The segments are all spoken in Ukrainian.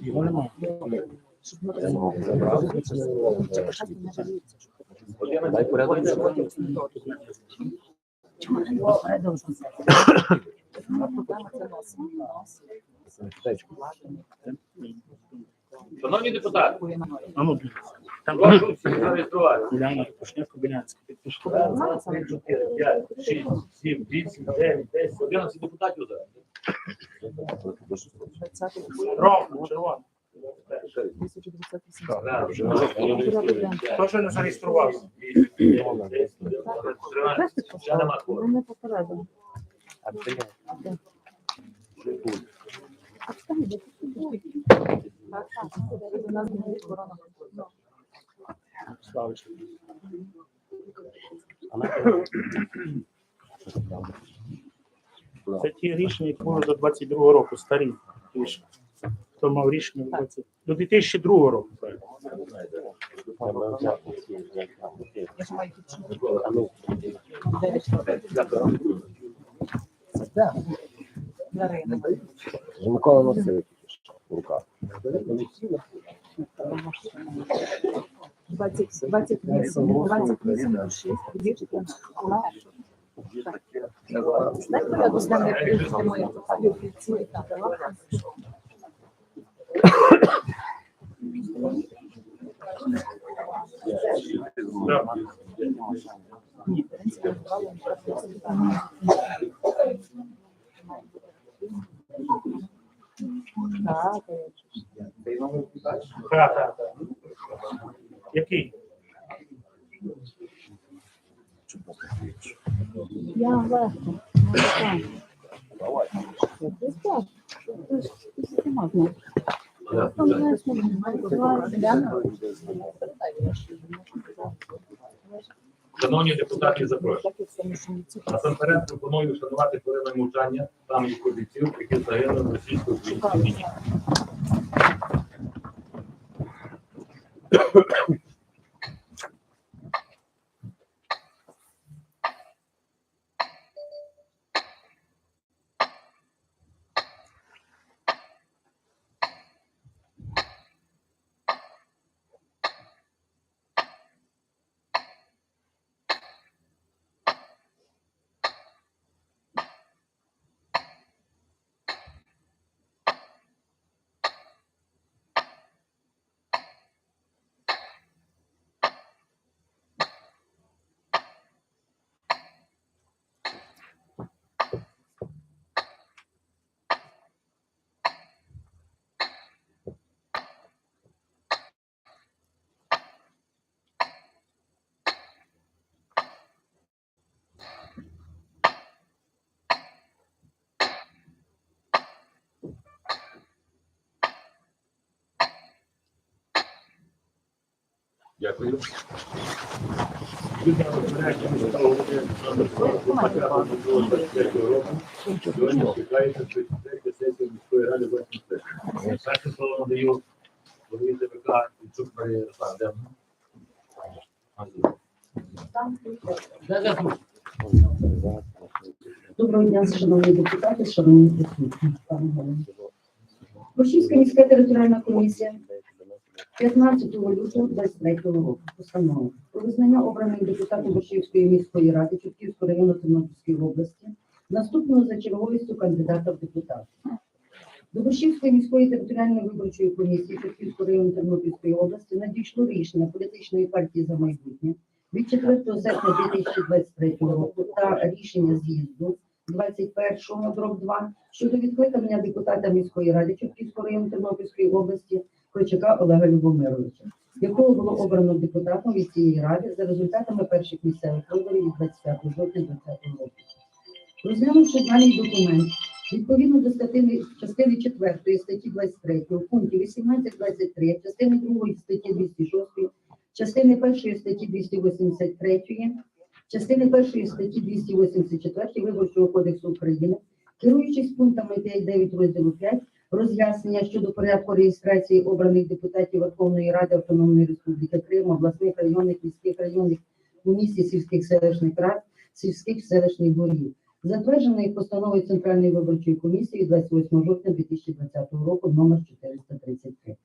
Його немає. Дай порядок. Шановні депутати, А ну, там прошу всіх зареєструвати. Уляна Пушняк, Кобилянська. Підпишіть. Раз, два, три, чотири, п'ять, шість, Ровно, червоно. Хто ще не зареєструвався? Мене попередили. А Це ті рішення, які були до 22 року, старі рішення. Хто мав рішення в 20... до 2002 року. Микола носив в руках. 20, 28, 28, 6, 14. Дай з нами прийти мої офіційні в принципі, правильно. Так, Так, так, так. Який? Я легко. Так. Ти ж ти. Шановні депутати, запрошую. Насамперед пропоную вшанувати хвилиною мовчання пам'ять позицію, які загинули в російсько-українській війні. Дякую. Сьогодні чекається 33 сесія міської ради 8 сесії. Перше слово надаю голові ТВК Відчук Марії Ярославівні. Де? Де, де, тут? Доброго дня, шановні депутати, шановні присутні. Борщівська міська територіальна комісія 15 лютого 23 року постанова про визнання обраних депутатів Борщівської міської ради Чортківського району Тернопільської області наступного за черговістю кандидата в депутати. До Борщівської міської територіальної виборчої комісії Чортківського району Тернопільської області надійшло рішення політичної партії за майбутнє від 4 серпня 2023 року та рішення з'їзду 21 дроб 2 щодо відкликання депутата міської ради Чортківського району Тернопільської області Крочака Олега Любомировича, якого було обрано депутатом від цієї ради за результатами перших місцевих виборів від 25 жовтня 2020 року. Розглянувши даний документ, відповідно до статті частини 4 статті 23, в пункті 18.23, частини 2 статті 206, частини 1 статті 283, частини 1 статті 284 Виборчого кодексу України, керуючись пунктами 5.9 розділу 5, роз'яснення щодо порядку реєстрації обраних депутатів Верховної Ради Автономної Республіки Крим, обласних районних, міських районних у місті сільських селищних рад, сільських селищних дворів, затвердженої постановою Центральної виборчої комісії 28 жовтня 2020 року номер 403. 33.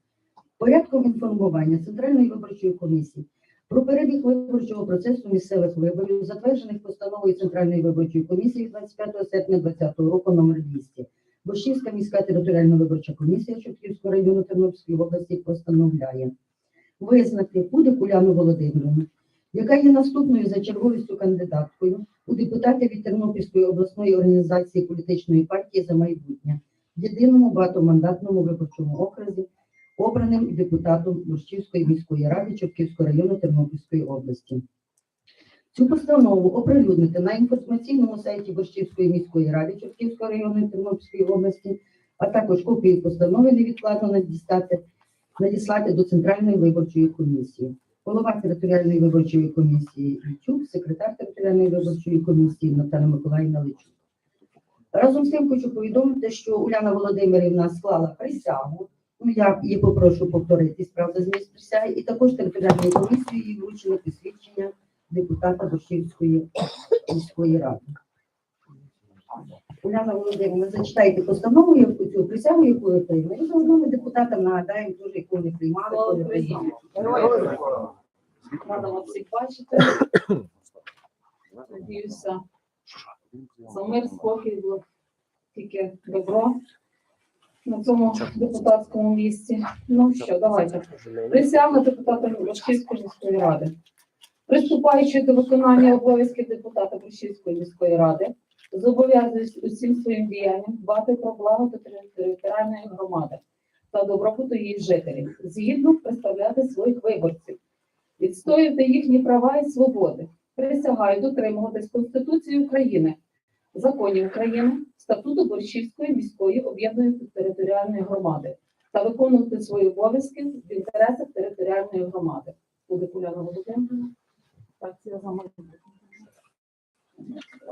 Порядком інформування Центральної виборчої комісії про перебіг виборчого процесу місцевих виборів, затверджених постановою Центральної виборчої комісії 25 серпня 2020 року номер 200. Борщівська міська територіальна виборча комісія Чортківського району Тернопільської області постановляє визнати Пудик Уляну Володимирівну, яка є наступною за черговістю кандидаткою у депутати від Тернопільської обласної організації політичної партії за майбутнє в єдиному багатомандатному виборчому окрузі, обраним депутатом Борщівської міської ради Чортківського району Тернопільської області. Цю постанову оприлюднити на інформаційному сайті Борщівської міської ради Чортківського району Тернопільської області, а також копію постанови невідкладно надіслати, надіслати до Центральної виборчої комісії. Голова територіальної виборчої комісії Лічук, секретар територіальної виборчої комісії Наталя Миколаївна Личук. Разом з тим хочу повідомити, що Уляна Володимирівна склала присягу. Ну, я її попрошу повторити справді зміст присяги, і також територіальною комісією їй вручили посвідчення депутата Борщівської міської ради. Уляна Володимирівна, зачитайте постанову, яку цю присягу, яку ви приймали. І заодно ми депутатам нагадаємо, теж яку вони приймали, коли приймали. Радимо всіх бачити. Надіюся, за мир, спокій, було тільки добро на цьому депутатському місці. Ну що, давайте. Присягну депутата Башківської міської ради. Приступаючи до виконання обов'язків депутата Башківської міської ради, зобов'язуюсь усім своїм діянням дбати про благо територіальної громади та добробуту її жителів, згідно представляти своїх виборців, відстоювати їхні права і свободи. Присягаю дотримуватись Конституції України, законів України, статуту Борщівської міської об'єднаної територіальної громади та виконувати свої обов'язки в інтересах територіальної громади. Буде Уляна Володимирівна.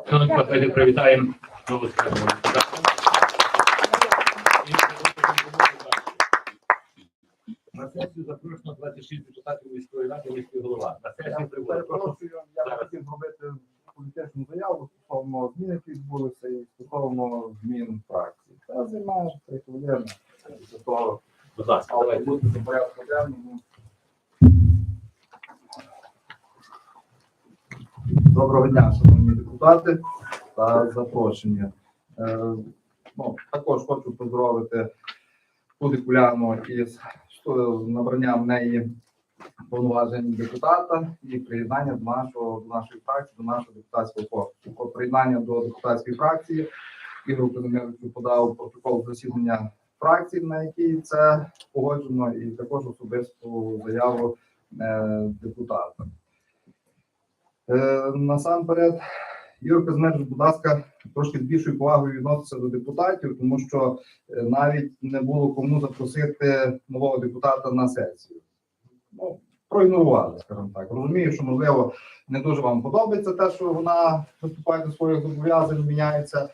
Шановні колеги, привітаємо нову скарбну. На сесію запрошено 26 депутатів міської ради, міський голова. На сесію прибули. Прошу. Я хотів зробити політичну заяву стосовно змін, які відбулися, і стосовно змін фракції. Це займає три хвилини. Будь ласка, давайте. Доброго дня, шановні депутати та запрошені. Е, ну, також хочу поздоровити Кудикуляну із набранням в неї повноважень депутата і приєднання до нашого до нашої фракції, до нашого депутатського корпусу. Приєднання до депутатської фракції Ігор Казимирович подав протокол засідання фракції, на якій це погоджено, і також особисту заяву е, депутата. Е, насамперед, Ігор Казимирович, будь ласка, трошки з більшою повагою відноситься до депутатів, тому що е, навіть не було кому запросити нового депутата на сесію. Ну, проігнорували, скажімо так. Розумію, що можливо не дуже вам подобається те, що вона виступає до своїх зобов'язань, міняється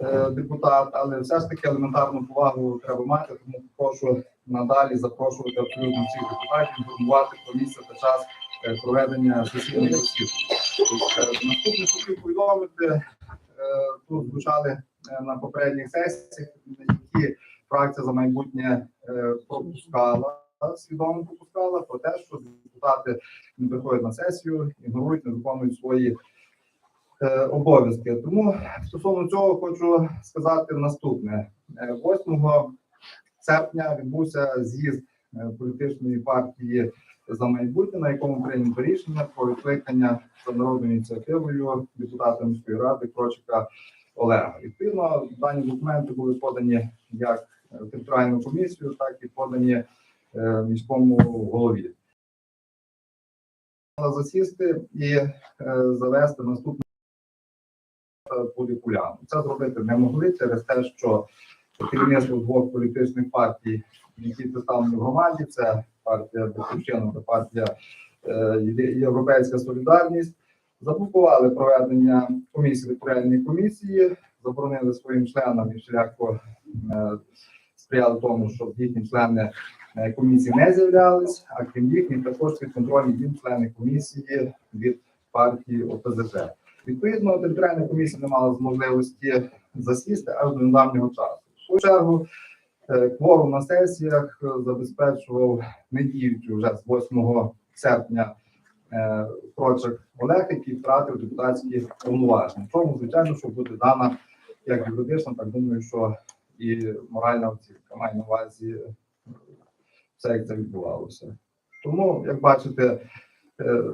е, депутат, але все ж таки елементарну повагу треба мати, тому прошу надалі запрошувати абсолютно всіх депутатів, інформувати про місце та час проведення сесійних засідань. Е, Наступне хотів повідомити, е, тут звучали е, на попередніх сесіях, які фракція за майбутнє е, пропускала, свідомо пропускала про те, що депутати не приходять на сесію, ігнорують, не виконують свої е, обов'язки. Тому стосовно цього хочу сказати наступне: Е, 8 серпня відбувся з'їзд е, політичної партії за майбутнє, на якому прийнято рішення про відкликання за народною ініціативою депутата міської ради Крочика Олега. Відповідно, дані документи були подані як територіальну комісію, так і подані е, міському голові. Засісти і е, завести наступну полікуляну. Це зробити не могли через те, що керівництво двох політичних партій, які представлені в громаді, це партія Батьківщина та партія е, Європейська Солідарність, заблокували проведення комісії територіальної комісії, заборонили своїм членам і всіляко е, сприяли тому, щоб їхні члени е, комісії не з'являлись, а крім їхніх також підконтрольні їм члени комісії від партії ОПЗЖ. Відповідно, територіальна комісія не мала можливості засісти аж до недавнього часу. В свою чергу, Кворум на сесіях е, забезпечував недіючу вже з 8 серпня е, Олег, який втратив депутатські повноваження. Чому, звичайно, що буде дана як юридична, так думаю, що і моральна оцінка має на увазі е, все, як це відбувалося. Тому, як бачите, е,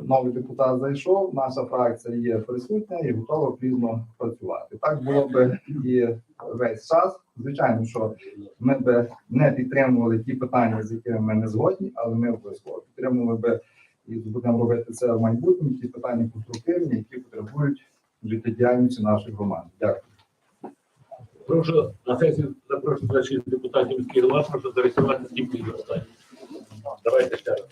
новий депутат зайшов, наша фракція є присутня і готова плідно працювати. Так було би і весь час. Звичайно, що ми би не підтримували ті питання, з якими ми не згодні, але ми обов'язково підтримували би і будемо робити це в майбутньому. Ті питання конструктивні, які потребують життєдіяльності наших громад. Дякую. Прошу на сесію запрошувати шість депутатів міських голова, прошу зареєструвати скільки їх. Давайте ще раз.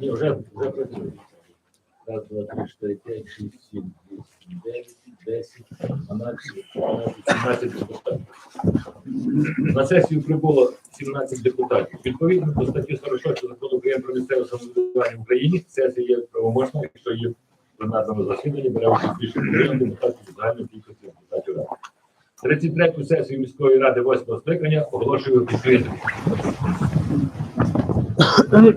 Ні, вже, вже працює. Раз, два, три, чотири, п'ять, шість, сім, вісім, дев'ять, десять, дванадцять, тринадцять, сімнадцять депутатів. На сесію прибуло 17 депутатів. Відповідно до статті 46 закону України про місцеве самоврядування в Україні, сесія є правомочна, якщо в пленарному засіданні, бере участь більше половини депутатів загальної кількості депутатів ради. 33-ю сесію міської ради 8 скликання оголошую відкритою. Е,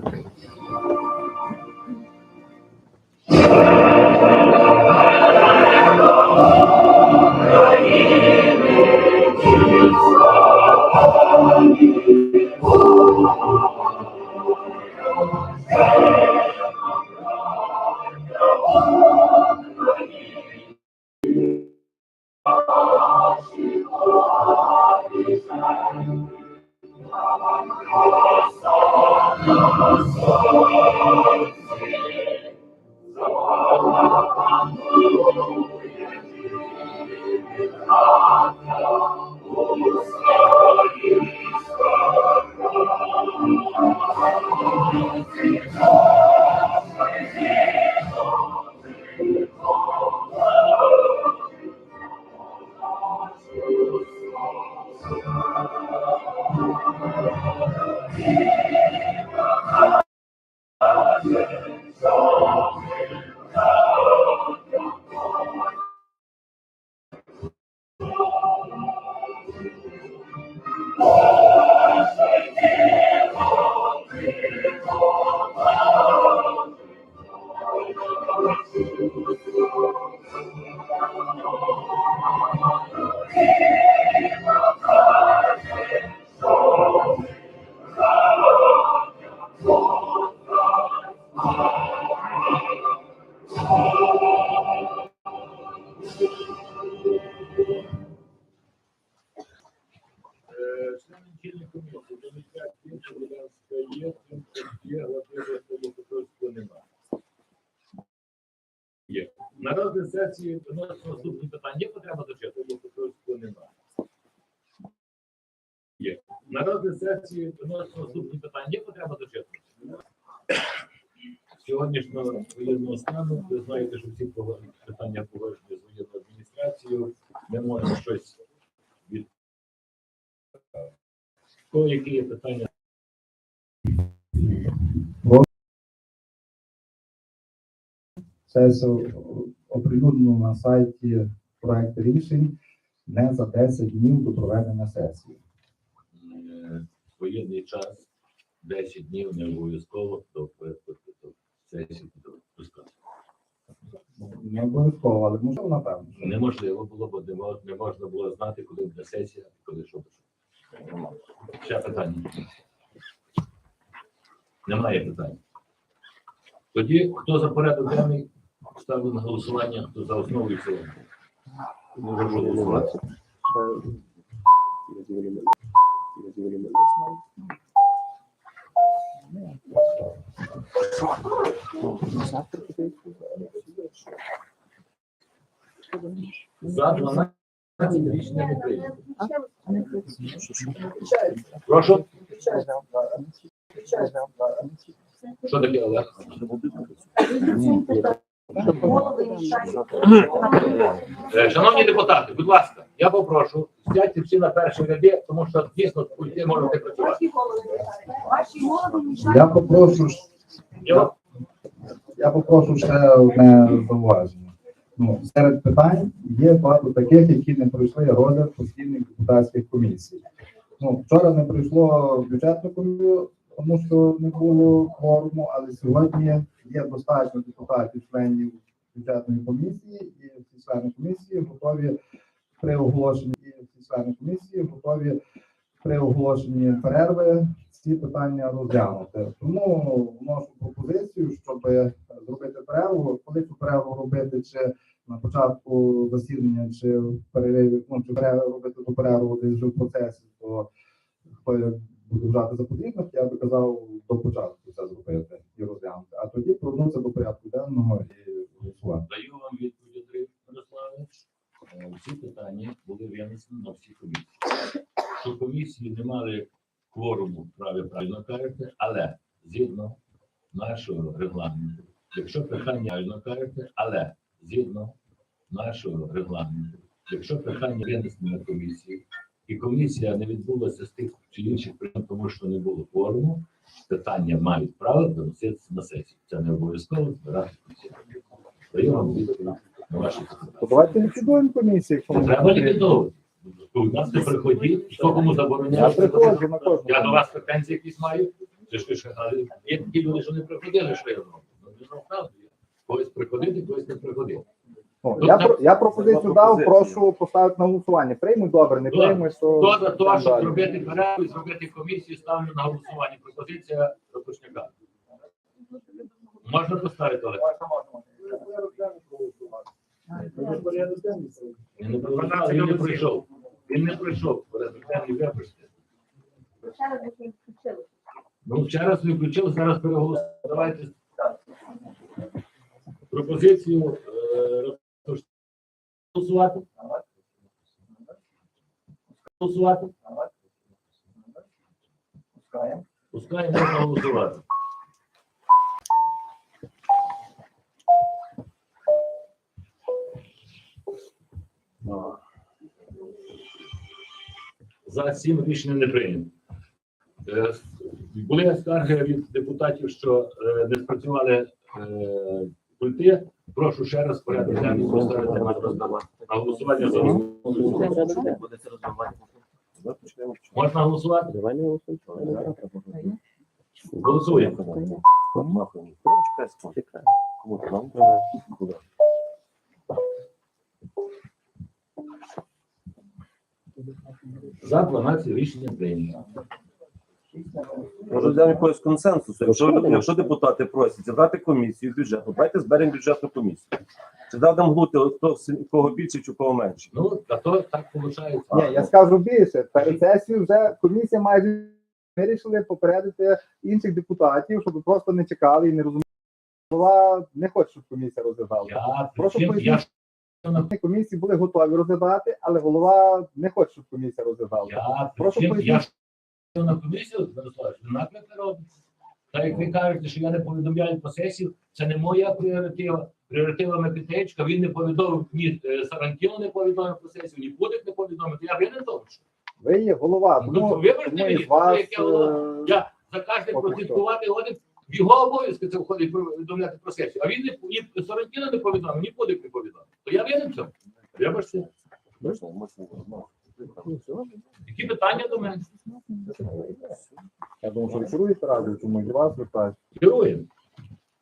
розгляд сесії виносимо наступні питання. Є потреба Лопотовського немає. Є. На розгляд сесії виносимо наступні питання. Є потреба зачитувати? Сьогоднішнього воєнного стану, ви знаєте, що всі питання погоджені з воєнною адміністрацією. Ми можемо щось від Кого які є питання? Сесію оприлюднено на сайті проект рішень не за 10 днів до проведення сесії. Е, Воєнний час 10 днів не обов'язково до сесії до пускати. Не обов'язково, але можливо, напевно. Неможливо було, бо не можна було знати, коли буде сесія, коли що буде. Ще питання. Немає питань. Тоді хто за порядок денний ставлю на голосування, за основу і в цілому. Прошу голосувати. За 12 рішення не прийнято. Прошу. Що таке, Олег? Е, Шановні депутати, будь ласка, я попрошу, сядьте всі на перші ряди, тому що дійсно пульти можете працювати. Я попрошу, я попрошу ще одне зауваження. Ну, серед питань є багато таких, які не пройшли розгляд постійних депутатських комісій. Ну, вчора не пройшло бюджетну комісію, тому що не було кворуму, але сьогодні є достатньо депутатів, членів бюджетної комісії, і всі комісії готові при оголошенні і всі члени комісії готові при оголошенні перерви ці питання розглянути. Тому вношу пропозицію, щоб зробити перерву. Коли цю перерву робити, чи на початку засідання, чи в перериві, ну, чи перерву робити ту перерву десь вже в процесі, то хто буде вважати за потрібне, я би казав до початку це зробити і розглянути. А тоді повернутися до порядку денного і голосувати. Даю вам відповідь, Андрій Мирославович. Е, Всі питання були винесені на всі комісії. Що комісії не мали кворуму, праві правильно кажете, але згідно нашого регламенту, якщо питання правильно кажете, але згідно нашого регламенту, якщо питання винесено на комісії, і комісія не відбулася з тих чи інших причин, тому що не було кворуму, питання мають право доноситися на сесію. Це не обов'язково збирати комісію. Даю вам відповідь на ваші питання. Давайте ліквідуємо комісію, якщо ми Треба ліквідовувати. У нас не приходіть, хто кому Я забороняє. приходжу на кожну. Я до вас претензії якісь маю. Це ж ви ж, але є такі люди, що не приходили, що я зроблю. Ну, не знав правду. Когось приходити, когось не приходити. Ну, я, про- я пропозицію дав, прошу поставити на голосування. Приймуть добре, не приймуть, то Хто за те, щоб зробити перерву і зробити комісію, ставлю на голосування. Пропозиція Ратушняка. Можна поставити, Олег? Він не пройшов, він не пройшов. Він не пройшов. Вибачте. Ну, вчора ви включили, зараз переголосуємо. Давайте пропозицію Ратуш- голосувати. Голосувати. Пускаємо можна голосувати. За сім рішення не прийнято. Е, Були скарги від депутатів, що е, не спрацювали е, пульти. Прошу ще раз порядок денний поставити на роздавати. На голосування за основу. Можна голосувати? Давай не голосуємо. Голосуємо. За 12 рішення прийнято. Може, взяти якогось консенсусу. Якщо, якщо депутати просять зібрати комісію бюджетну, давайте зберемо бюджетну комісію. Чи дадам глути, хто у кого більше, чи кого менше? Ну, а то так виходить. Ні, я скажу більше. Перед сесією вже комісія майже вирішили попередити інших депутатів, щоб просто не чекали і не розуміли. Голова не хоче, щоб комісія розглядала. Я Прошу причим. Комісії були готові розглядати, але голова не хоче, щоб комісія розглядала. я, Прошу що на комісію, Мирославович, наклик не робиться. Так як ви кажете, що я не повідомляю по сесію, це не моя пріоритива. Пріоритива Микитечка, він не повідомив, ні е, Сарантіно не повідомив по сесію, ні Пудик не повідомив. То Я винен тому, що Ви є голова, Ну, тому, вибачте мені, із вас. це яке голова. е, я за кожним Поки прослідкувати один. В його обов'язки це входить повідомляти про сесію. А він не ні Сарантіно не повідомив, ні Пудик не повідомив. То я винен в цьому. Вибачте. Які питання до мене? Я думаю, що керуєте радіо, тому і вас звертають. Героєм.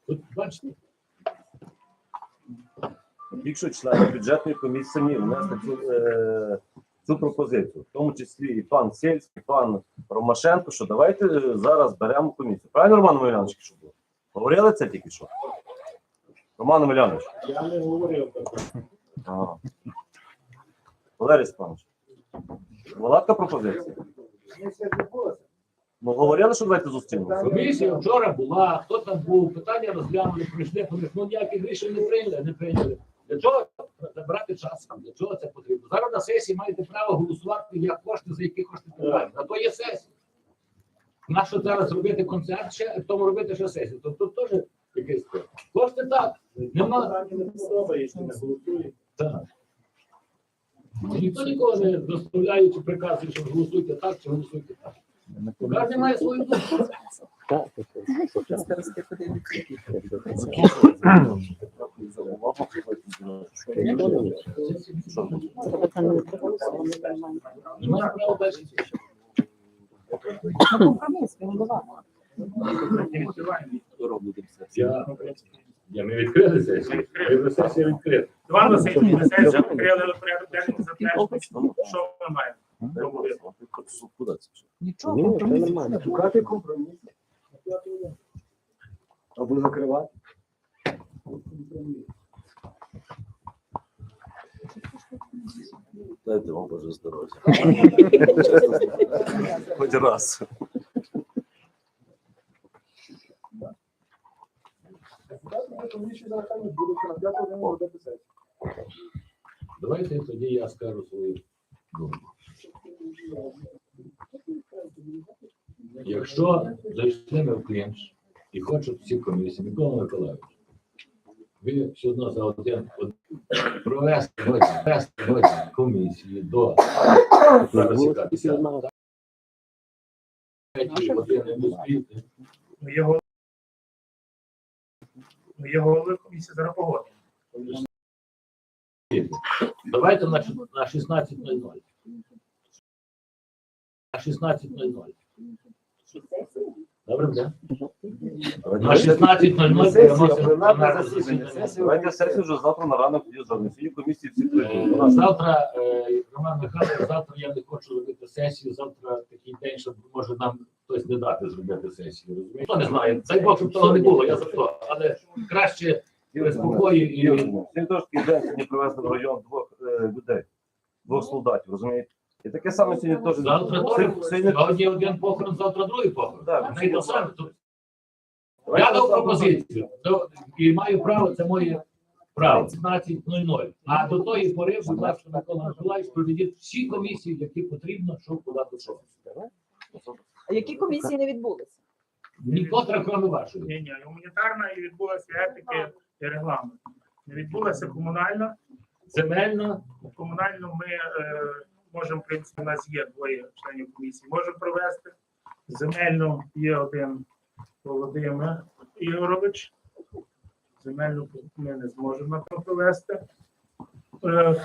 Тут бачите. Якщо члени бюджетної комісії самі внесли цю, е, цю пропозицію, в тому числі і пан Сельський, і пан Ромашенко, що давайте е, зараз беремо комісію. Правильно, Роман Омелянович, що було? Говорили це тільки що? Роман Омелянович. Я не говорив. Валерій Степанович. Була така пропозиція? Ну, говорили, що давайте зустрінемося. Комісія вчора була, хто там був, питання розглянули, прийшли, вони ну ніяких рішень не прийняли, не прийняли. Для чого забрати час? Для чого це потрібно? Зараз на сесії маєте право голосувати, як кошти, за які кошти питання. На то є сесія. Нащо зараз робити концерт ще, тому робити ще сесію? То тут теж якийсь кошти так. Нема. Так. Ніхто нікого не заставляє чи приказує, що голосуйте так, чи голосуйте так. Кожен має свою думку. Немає права далі. Я, я ми відкрили сесію. Ми сесія відкрита. Васильович, ми сесію відкрили порядок денний затверджений. Що ми маємо? Нічого, нормально. Шукати компроміс. Або закривати. Дайте вам Боже здоров'я. Хоч раз. Давайте тоді я скажу свою думку. Якщо зайшли ми в клінч і хочуть всі комісії, Микола Миколаївич, ви все одно за один провести комісії до години ми його голови комісії зараз погодимо. Давайте на, на 16.00. На 16.00. Добре, да? На 16.00 переносимо засідання. Давайте сесію вже завтра на ранок зробимо. Всі комісії всі прийдуть. У Завтра, е, Роман Михайлович, завтра я не хочу робити сесію. Завтра такий день, що може нам хтось не дати зробити сесію. Розумієте? Хто не знає, дай Бог, щоб того не було, я за то. Але краще при спокої і Сьогодні трошки день сьогодні привезли в район двох е, людей, двох солдатів, розумієте? І таке саме сьогодні теж. завтра Сьогодні- теж. сьогодні- Сьогодні один похорон, завтра другий похорон. Так. Не й те саме. Тут Давайте Я дав пропозицію до- і маю право, це моє право. 17.00. А до тої пори, будь ласка, Микола Миколаївич, проведіть всі комісії, які потрібно, щоб чого. А які комісії не відбулися? Нікотра, крім вашої. Ні, ні, гуманітарна і відбулася етики і регламент. Не відбулася комунальна. Земельна, Комунальну ми е, можемо, в принципі, у нас є двоє членів комісії, можемо провести. Земельну є один Володимир Ігорович. Земельну ми не зможемо провести. Е, е,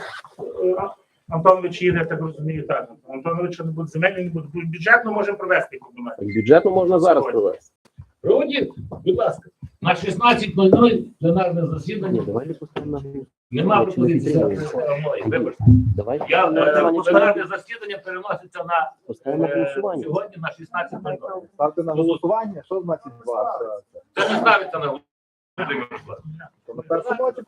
Антонович їде, я так розумію, так. Антоновича не буде земельний, не буде. Бюджетно можемо провести комунальну. Бюджетно можна зараз Сьогодні. провести. проводіть, будь ласка. На 16.00 пленарне засідання. давайте поставимо на Нема пропозиції. Вибачте. Давайте Я е, пленарне засідання переноситься на поставимо е, сьогодні на 16.00. Ставте на голосування, що значить два? Це не ставиться на голосування. То на першому очі